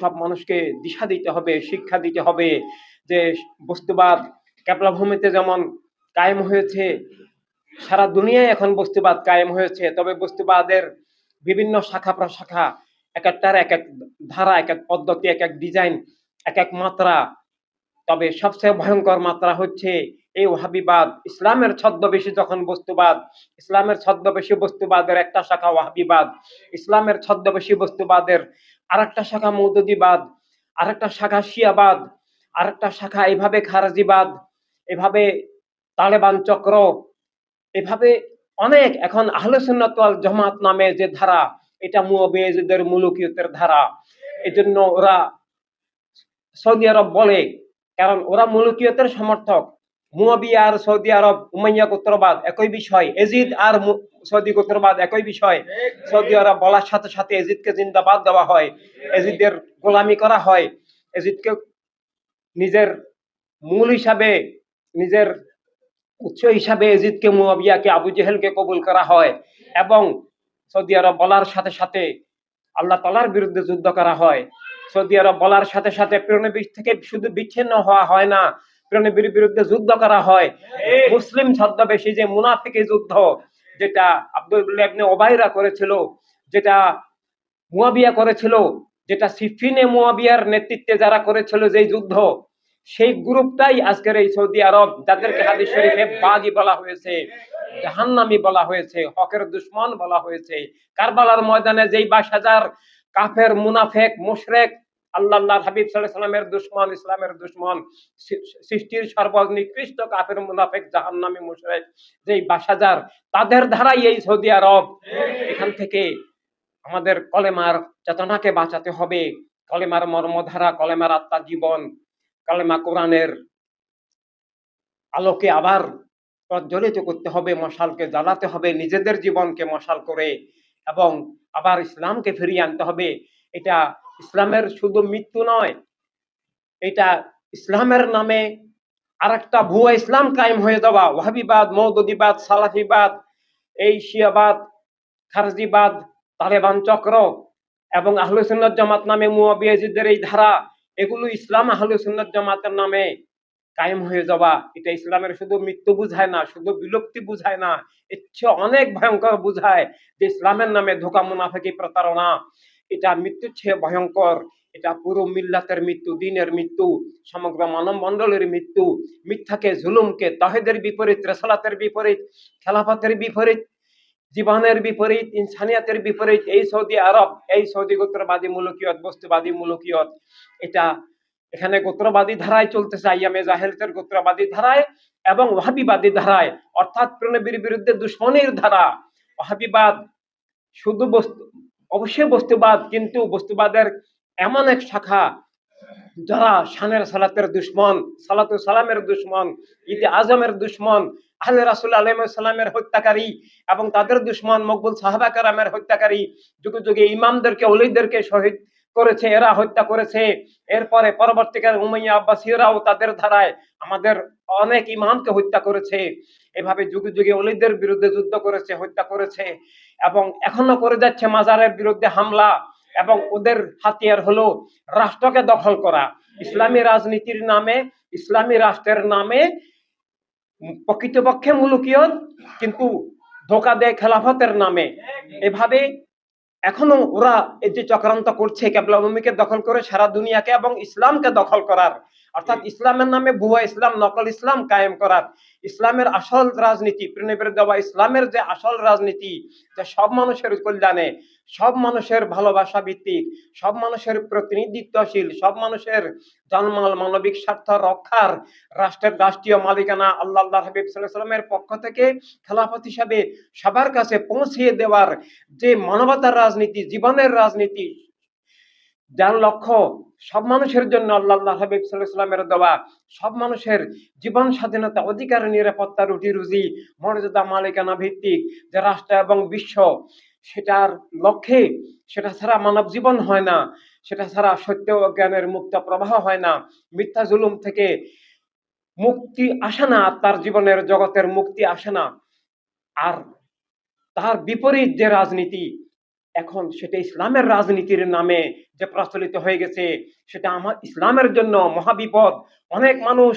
সব মানুষকে দিশা দিতে হবে, শিক্ষা দিতে হবে যে বস্তুবাদ ক্যাপলা ভূমিতে যেমন কায়েম হয়েছে, সারা দুনিয়ায় এখন বস্তুবাদ কায়েম হয়েছে, তবে বস্তুবাদের বিভিন্ন শাখা প্রশাখা এক একটার এক এক ধারা এক এক পদ্ধতি এক এক ডিজাইন এক এক মাত্রা। তবে সবচেয়ে ভয়ঙ্কর মাত্রা হচ্ছে এই ওহাবিবাদ ইসলামের ছদ্মবেশী যখন বস্তুবাদ, ইসলামের ছদ্মবেশী বস্তুবাদের একটা শাখা ওয়াহাবিবাদ। ইসলামের ছদ্মবেশী বস্তুবাদের আরেকটা শাখা মৌদুদিবাদ, আরেকটা শাখা শিয়াবাদ, আরেকটা শাখা এভাবে খারাজিবাদ, এভাবে তালেবান চক্র, এভাবে অনেক এখন আহলে জামাত নামে যে ধারা, এটা মুয়াবিয়াদের মুলুকিয়তের ধারা। এজন্য ওরা সৌদি আরব বলে, কারণ ওরা মুলুকিয়তের সমর্থক। মুয়াবিয়া আর সৌদি আরব উমাইয়া গোত্রবাদ একই বিষয়, এজিদ আর সৌদি গোত্রবাদ একই বিষয়। সৌদি আরব বলার সাথে সাথে এজিদকে জিন্দাবাদ দেওয়া হয়, এজিদের গোলামি করা হয়, এজিদকে নিজের মূল হিসাবে, নিজের উৎস হিসাবে এজিদকে, মুয়াবিয়াকে, আবু জেহেলকে কবুল করা হয় এবং সৌদি আরব বলার সাথে সাথে আল্লাহ তালার বিরুদ্ধে যুদ্ধ করা হয়। সৌদি আরব বলার সাথে সাথে প্রেরণবীর থেকে শুধু বিচ্ছিন্ন হওয়া হয় না প্রেরণবীর বিরুদ্ধে যুদ্ধ করা হয়। মুসলিম ছদ্মবেশী যে মুনাফিকি যুদ্ধ যেটা আব্দুল্লাহ ইবনে ওবাইরা করেছিল, যেটা মুয়াবিয়া করেছিল, যেটা সিফিনে মুয়াবিয়ার নেতৃত্বে যারা করেছিল যেই যুদ্ধ, সেই গ্রুপটাই আজকের এই সৌদি আরব, যাদেরকে হাদিস শরীফে বাগি বলা হয়েছে, জাহান্নামি বলা হয়েছে, হকের দুশ্মন বলা হয়েছে, কারবালার ময়দানে যেই বাইশ হাজার কাফের, মুনাফেক, মুশরেক আল্লাহ আল্লাহ হাবিব সাল্লাহ সাল্লামের দুশ্মন ইসলামের দুশ্মন সৃষ্টির সর্বনিকৃষ্ট কাফের মুনাফেক জাহান্নামি মুশরেক যেই হাজার তাদের ধারাই এই সৌদি আরব। এখান থেকে আমাদের কলেমার চেতনাকে বাঁচাতে হবে। কলেমার মর্মধারা কলেমার আত্মা জীবন কলেমা কোরআনের আলোকে আবার প্রজ্বলিত করতে হবে মশালকে জ্বালাতে হবে নিজেদের জীবনকে মশাল করে এবং আবার ইসলামকে ফিরিয়ে আনতে হবে। এটা ইসলামের শুধু মৃত্যু নয়, এটা ইসলামের নামে আরেকটা ভুয়া ইসলাম কায়েম হয়ে যাওয়া। ওয়াহাবিবাদ মৌদুদিবাদ সালাফিবাদ, এই শিয়াবাদ, খারজিবাদ, তালেবান চক্র এবং আহলে সুন্নাত জামাত নামে মুয়াবিয়াজিদের এই ধারা, এগুলো ইসলাম আহলে সুন্নাত জামাতের নামে কায়েম হয়ে যাওয়া। এটা ইসলামের শুধু মৃত্যু বুঝায় না, শুধু বিলুপ্তি বুঝায় না, এর অনেক ভয়ঙ্কর বুঝায় যে ইসলামের নামে ধোকা, মুনাফেকি, প্রতারণা। এটা মৃত্যুর চেয়ে ভয়ঙ্কর। এটা পুরো মিল্লাতের মৃত্যু, দিনের মৃত্যু, সমগ্র মানব মণ্ডলের মৃত্যু। মিথ্যাকে, জুলুমকে, তাহেদের বিপরীত, রেসালাতের বিপরীত, খেলাফাতের বিপরীত, জীবনের বিপরীত, ইনসানিয়াতের বিপরীত, এই সৌদি আরব, এই সৌদি গোত্রবাদী মুলুকিয়ত, বস্তুবাদী মুলুকিয়ত। এটা এখানে গোত্রবাদী ধারায় চলতেছে আইয়ামে জাহেলতের গোত্রবাদী ধারায় এবং ওহাবিবাদী ধারায়। অর্থাৎ প্রণবীর বিরুদ্ধে দুশ্মনের ধারা। ওহাবিবাদ শুধু বস্তু অবশ্যই বস্তুবাদ, কিন্তু বস্তুবাদের এমন এক শাখা যারা শানের সালাতের দুশ্মন সালাতু সালামের দুশ্মন ঈদে আজমের দুশ্মন, আহলে রাসুল আলহ সালামের হত্যাকারী এবং তাদের দুশ্মন মকবুল সাহাবা কারামের হত্যাকারী যুগে যুগে ইমামদেরকে অলিদেরকে শহীদ করেছে, এরা হত্যা করেছে। এরপরে পরবর্তীকালে উমাইয়া আব্বাসীরাও তাদের ধারায় আমাদের অনেক ইমামকে হত্যা করেছে। এভাবে যুগে যুগে অলিদের বিরুদ্ধে যুদ্ধ করেছে, হত্যা করেছে এবং এখনও করে যাচ্ছে মাজারের বিরুদ্ধে হামলা এবং ওদের হাতিয়ার হলো রাষ্ট্রকে দখল করা। ইসলামী রাজনীতির নামে, ইসলামী রাষ্ট্রের নামে প্রকৃতপক্ষে মুলুকিয়ত, কিন্তু ধোকা দেয় খেলাফতের নামে। এভাবে এখনও ওরা এই যে চক্রান্ত করছে কেবলা দখল করে সারা দুনিয়াকে এবং ইসলামকে দখল করার অর্থাৎ ইসলামের নামে ভুয়া ইসলাম, নকল ইসলাম কায়েম করার। ইসলামের আসল রাজনীতি প্রেমের দেওয়া ইসলামের যে আসল রাজনীতি, যে সব মানুষের কল্যাণে, সব মানুষের ভালোবাসা ভিত্তিক, সব মানুষের প্রতিনিধিত্বশীল, সব মানুষের জন্মাল মানবিক স্বার্থ রক্ষার রাষ্ট্রের রাষ্ট্রীয় মালিকানা আল্লাহ আল্লাহ হাবিব সাল্লামের পক্ষ থেকে খেলাফত হিসাবে সবার কাছে পৌঁছিয়ে দেওয়ার যে মানবতার রাজনীতি, জীবনের রাজনীতি যার লক্ষ্য সব মানুষের জন্য আল্লাহ হাবিব সাল্লামের দেওয়া সব মানুষের জীবন স্বাধীনতা, অধিকার, নিরাপত্তা রুটি রুজি, মর্যাদা, মালিকানা ভিত্তিক যে রাষ্ট্র এবং বিশ্ব, সেটার লক্ষ্যে সেটা ছাড়া মানব জীবন হয় না, সেটা ছাড়া সত্য জ্ঞানের মুক্ত প্রবাহ হয় না, মিথ্যা জুলুম থেকে মুক্তি আসে না, তার জীবনের জগতের মুক্তি আসে না। আর তার বিপরীত যে রাজনীতি এখন সেটা ইসলামের রাজনীতির নামে যে প্রচলিত হয়ে গেছে, সেটা আমার ইসলামের জন্য মহাবিপদ। অনেক মানুষ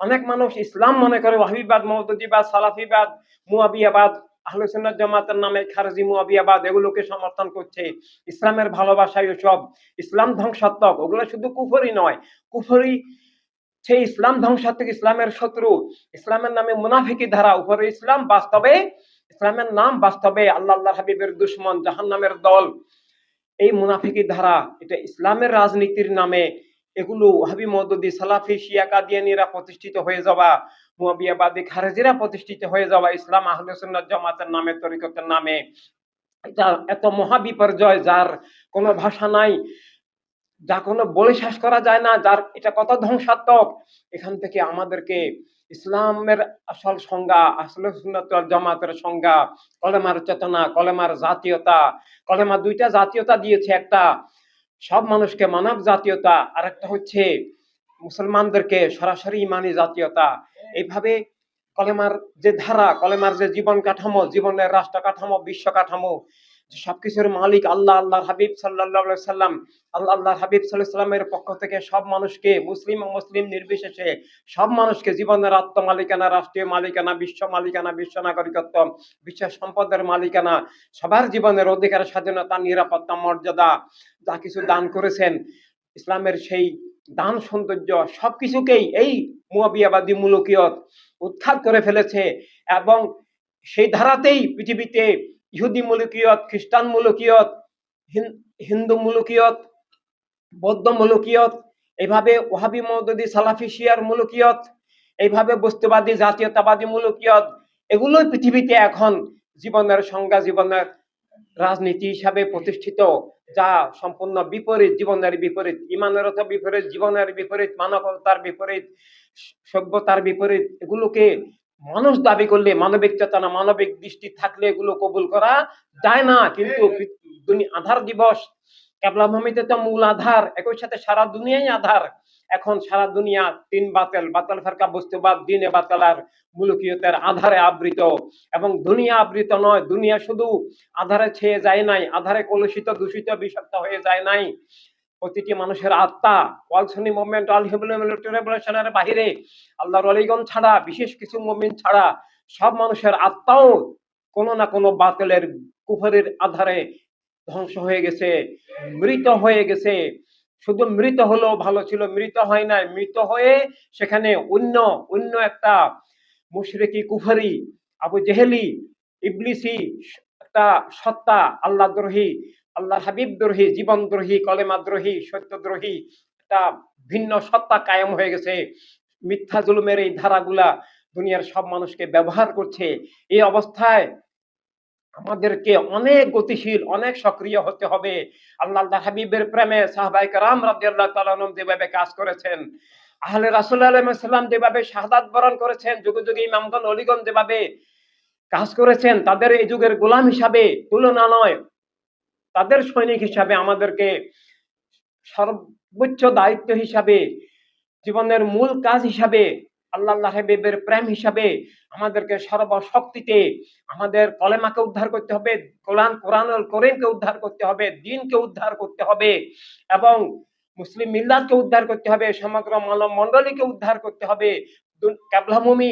অনেক মানুষ ইসলাম মনে করে ওয়াহিবাদ মহদুদিবাদ সালাফিবাদ, মুয়াবিয়াবাদ আহলে জামাতের নামে খারজি, মুয়াবিয়াবাদ, এগুলোকে সমর্থন করছে। ইসলামের ভালোবাসায় সব ইসলাম ধ্বংসাত্মক, ওগুলো শুধু কুফরি নয়। কুফরি সেই ইসলাম ধ্বংসাত্মক ইসলামের শত্রু। ইসলামের নামে মুনাফিকি ধারা, উপরে ইসলাম, বাস্তবে ইসলামের নাম বাস্তবে আল্লাহ আল্লাহ হাবিবের দুশ্মন জাহান নামের দল। এই মুনাফিকি ধারা, এটা ইসলামের রাজনীতির নামে এগুলো ওয়াহাবি মদদি সালাফি, শিয়া, কাদিয়ানিরা প্রতিষ্ঠিত হয়ে যাওয়া মুয়াবিয়াবাদী খারেজিরা প্রতিষ্ঠিত হয়ে যাওয়া ইসলাম আহলে সুন্নাত জামাতের নামে, তরিকতের নামে। এটা এত মহাবিপর্যয় যার কোনো ভাষা নাই। যা কোনো বলে শেষ করা যায় না, যার এটা কত ধ্বংসাত্মক, এখান থেকে আমাদেরকে ইসলামের আসল সংজ্ঞা, আসলে জামাতের সংজ্ঞা, কলেমার চেতনা, কলেমার জাতীয়তা, কলেমা দুইটা জাতীয়তা দিয়েছে একটা, সব মানুষকে মানব জাতীয়তা আর একটা হচ্ছে মুসলমানদেরকে সরাসরি ইমানি জাতীয়তা। এইভাবে কলেমার যে ধারা, কলেমার যে জীবন কাঠামো, জীবনের রাষ্ট্র কাঠামো, বিশ্ব কাঠামো সবকিছুর মালিক আল্লাহ আল্লাহ হাবিব সাল্লাহ সাল্লাম আল্লাহ আল্লাহ হাবিব সাল্লাহ সাল্লামের পক্ষ থেকে সব মানুষকে, মুসলিম ও মুসলিম নির্বিশেষে সব মানুষকে জীবনের আত্ম মালিকানা রাষ্ট্রীয় মালিকানা, বিশ্ব মালিকানা, বিশ্ব নাগরিকত্ব, বিশ্ব সম্পদের মালিকানা, সবার জীবনের অধিকার, স্বাধীনতা, নিরাপত্তা, মর্যাদা, যা কিছু দান করেছেন, ইসলামের সেই দান সৌন্দর্য, সবকিছুকেই এই মুয়াবিয়াবাদী মুলুকিয়ত উৎখাত করে ফেলেছে এবং সেই ধারাতেই পৃথিবীতে ইহুদি মুলুকিয়ত, খ্রিস্টান মুলুকিয়ত, হিন- হিন্দু মুলুকিয়ত, বৌদ্ধ মুলুকিয়ত, এইভাবে ওহাবি মৌদুদি সালাফি শিয়ার মুলুকিয়ত, এইভাবে বস্তুবাদী, জাতীয়তাবাদী মুলুকিয়ত, এগুলোই পৃথিবীতে এখন জীবনের সংজ্ঞা, জীবনের রাজনীতি হিসাবে প্রতিষ্ঠিত, যা সম্পূর্ণ বিপরীত, জীবনের বিপরীত, ইমানের বিপরীত, জীবনের বিপরীত, মানবতার বিপরীত সভ্যতার বিপরীত, এগুলোকে মানুষ দাবি করলে মানবিক চেতনা মানবিক দৃষ্টি থাকলে এগুলো কবুল করা যায় না। কিন্তু আধার দিবস কেবলা ভূমিতে তো মূল আধার একই সাথে সারা দুনিয়াই আধার। এখন সারা দুনিয়া তিন বাতেল বাতাল ফেরকা বস্তুবাদ দিনে বাতাল আর মুলুকিয়তের আধারে আবৃত। এবং দুনিয়া আবৃত নয় দুনিয়া শুধু আধারে ছেয়ে যায় নাই আধারে কলুষিত দূষিত বিষাক্ত হয়ে যায় নাই। প্রতিটি মানুষের আত্মা ওয়ালসনি মুভমেন্ট আল রেভলিউশনের বাহিরে। আল্লাহর অলিগন ছাড়া, বিশেষ কিছু মুভমেন্ট ছাড়া সব মানুষের আত্মাও কোনো না কোনো বাতিলের কুফরের আধারে ধ্বংস হয়ে গেছে, মৃত হয়ে গেছে। শুধু মৃত হলেও ভালো ছিল, মৃত হয় নাই। মৃত হয়ে সেখানে অন্য অন্য একটা মুশরেকি, কুফরি, আবু জেহেলি, ইবলিসি, একটা সত্তা আল্লাহ দ্রোহী আল্লাহ হাবিব দ্রোহী, জীবন দ্রোহী, কলেমা দ্রোহী, সত্য দ্রোহী, একটা ভিন্ন সত্তা কায়েম হয়ে গেছে। মিথ্যা জুলুমের এই ধারাগুলা দুনিয়ার সব মানুষকে ব্যবহার করছে। এই অবস্থায় আমাদেরকে অনেক গতিশীল, অনেক সক্রিয় হতে হবে। আল্লাহ আল্লাহ হাবিবের প্রেমে সাহবাই কারাম রাদিয়াল্লাহু তাআলা আনহুম যেভাবে কাজ করেছেন, আহলে রাসূল আলাইহিস সালাম যেভাবে শাহাদাত বরণ করেছেন, যুগে যুগে ইমামগণ, অলিগণ যেভাবে কাজ করেছেন, তাদের এই যুগের গোলাম হিসাবে তুলনা নয় তাদের সৈনিক হিসাবে আমাদেরকে সর্বোচ্চ দায়িত্ব হিসাবে, জীবনের মূল কাজ হিসাবে, আল্লাহ হাবিবের প্রেম হিসাবে আমাদেরকে সর্বশক্তিতে আমাদের কলেমাকে উদ্ধার করতে হবে, কোরআন, কোরআনুল করিমকে উদ্ধার করতে হবে, দিনকে উদ্ধার করতে হবে এবং মুসলিম মিল্লাতকে উদ্ধার করতে হবে, সমগ্র মানব মণ্ডলীকে উদ্ধার করতে হবে। ক্যাবলাভূমি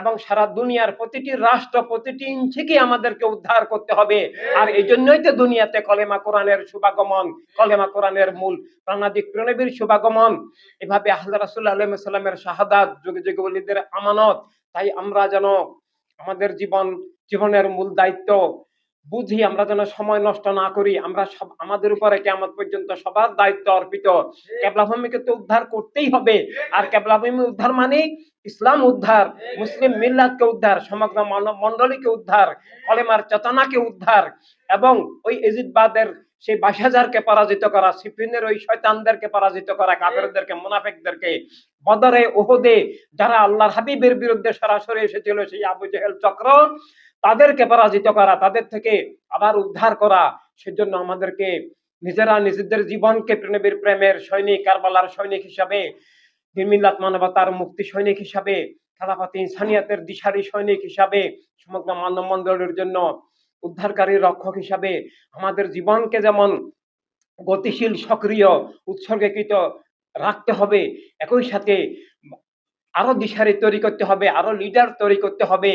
এবং সারা দুনিয়ার প্রতিটি রাষ্ট্র, প্রতিটি ইঞ্চিকে আমাদেরকে উদ্ধার করতে হবে। আর এই জন্যই তো দুনিয়াতে কলেমা কোরআনের শুভাগমন কলেমা কোরআনের মূল প্রাণাদিক প্রণবীর শুভাগমন এভাবে আল্লাহ রাসুল্লাহ আলাইসাল্লামের শাহাদাত, যুগে যুগে বলিদের আমানত, তাই আমরা যেন আমাদের জীবন, জীবনের মূল দায়িত্ব বুঝি আমরা যেন সময় নষ্ট না করি আমরা সব আমাদের উপরে কেমন পর্যন্ত সবার দায়িত্ব অর্পিত। কেবলাভূমিকে তো উদ্ধার করতেই হবে। আর কেবলাভূমি উদ্ধার মানে ইসলাম উদ্ধার মুসলিম মিল্লাতকে উদ্ধার সমগ্র মন্ডলীকে মণ্ডলীকে উদ্ধার কলেমার চেতনাকে উদ্ধার এবং ওই এজিদবাদের সেই বাইশ হাজারকে পরাজিত করা সিফিনের ওই শয়তানদেরকে পরাজিত করা, কাফেরদেরকে, মুনাফেকদেরকে। বদরে ওহদে যারা আল্লাহর হাবিবের বিরুদ্ধে সরাসরি এসেছিল, সেই আবু জেহেল চক্র, তাদেরকে পরাজিত করা, তাদের থেকে আবার উদ্ধার করা। সেজন্য আমাদেরকে নিজেরা নিজেদের জীবনকে প্রেমের প্রেমের সৈনিক, কারবালার সৈনিক হিসাবে দিনমিল্লাত মানবতার মুক্তি সৈনিক হিসাবে, খেলাফাতি ইনসানিয়াতের দিশারি সৈনিক হিসাবে, সমগ্র মানব মন্ডলের জন্য উদ্ধারকারী রক্ষক হিসাবে আমাদের জীবনকে যেমন গতিশীল, সক্রিয়, উৎসর্গীকৃত রাখতে হবে, একই সাথে আরও দিশারি তৈরি করতে হবে, আরও লিডার তৈরি করতে হবে।